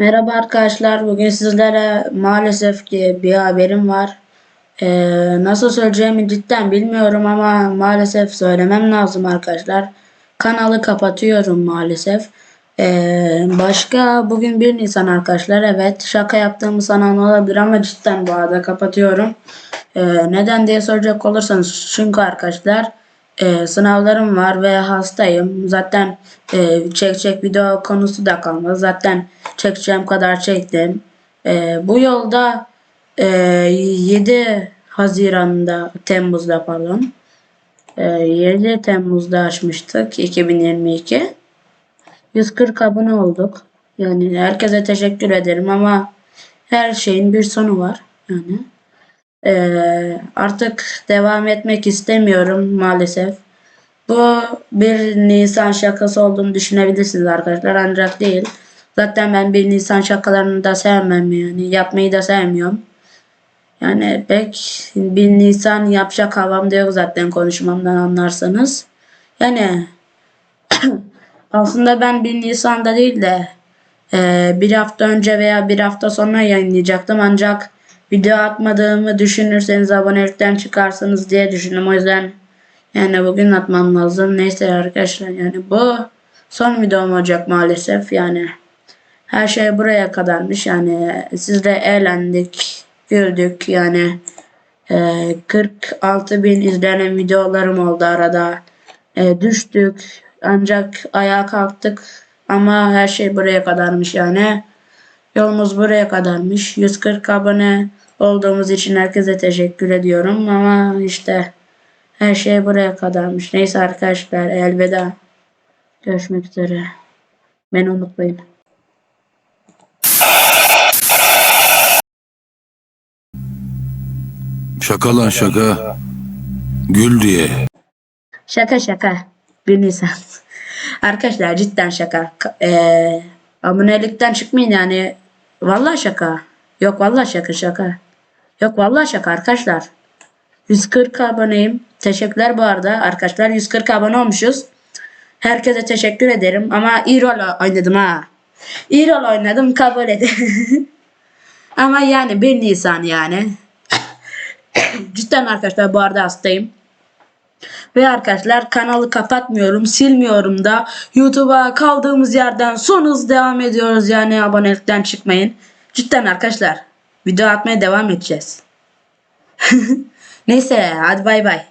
Merhaba arkadaşlar. Bugün sizlere maalesef ki bir haberim var. Ee, nasıl söyleyeceğimi cidden bilmiyorum ama maalesef söylemem lazım arkadaşlar. Kanalı kapatıyorum maalesef. Ee, başka bugün 1 Nisan arkadaşlar. Evet şaka yaptığımı sanan olabilir ama cidden bu arada kapatıyorum. Ee, neden diye soracak olursanız çünkü arkadaşlar e, sınavlarım var ve hastayım. Zaten e, çekecek video konusu da kalmadı. Zaten çekeceğim kadar çektim. E, bu yolda e, 7 Haziran'da Temmuz'da pardon e, 7 Temmuz'da açmıştık 2022. 140 abone olduk. Yani herkese teşekkür ederim ama her şeyin bir sonu var. Yani ee, artık devam etmek istemiyorum maalesef. Bu bir Nisan şakası olduğunu düşünebilirsiniz arkadaşlar ancak değil. Zaten ben bir Nisan şakalarını da sevmem yani yapmayı da sevmiyorum. Yani pek bir Nisan yapacak havam da yok zaten konuşmamdan anlarsanız. Yani aslında ben bir Nisan'da değil de e, bir hafta önce veya bir hafta sonra yayınlayacaktım ancak video atmadığımı düşünürseniz abonelikten çıkarsınız diye düşündüm. O yüzden yani bugün atmam lazım. Neyse arkadaşlar yani bu son videom olacak maalesef. Yani her şey buraya kadarmış. Yani sizle eğlendik, güldük. Yani e, 46 bin izlenen videolarım oldu arada. E, düştük ancak ayağa kalktık ama her şey buraya kadarmış yani. Yolumuz buraya kadarmış. 140 abone olduğumuz için herkese teşekkür ediyorum ama işte her şey buraya kadarmış. Neyse arkadaşlar elveda. Görüşmek üzere. Beni unutmayın. Şaka lan şaka. Gül diye. Şaka şaka. Bir Nisan. Arkadaşlar cidden şaka. Ka- Eee abonelikten çıkmayın yani. Vallahi şaka. Yok vallahi şaka şaka. Yok vallahi şaka arkadaşlar. 140 aboneyim. Teşekkürler bu arada. Arkadaşlar 140 abone olmuşuz. Herkese teşekkür ederim. Ama iyi rol oynadım ha. İyi rol oynadım kabul edin. Ama yani 1 Nisan yani. Cidden arkadaşlar bu arada hastayım. Ve arkadaşlar kanalı kapatmıyorum, silmiyorum da YouTube'a kaldığımız yerden son hız devam ediyoruz yani abonelikten çıkmayın. Cidden arkadaşlar video atmaya devam edeceğiz. Neyse hadi bay bay.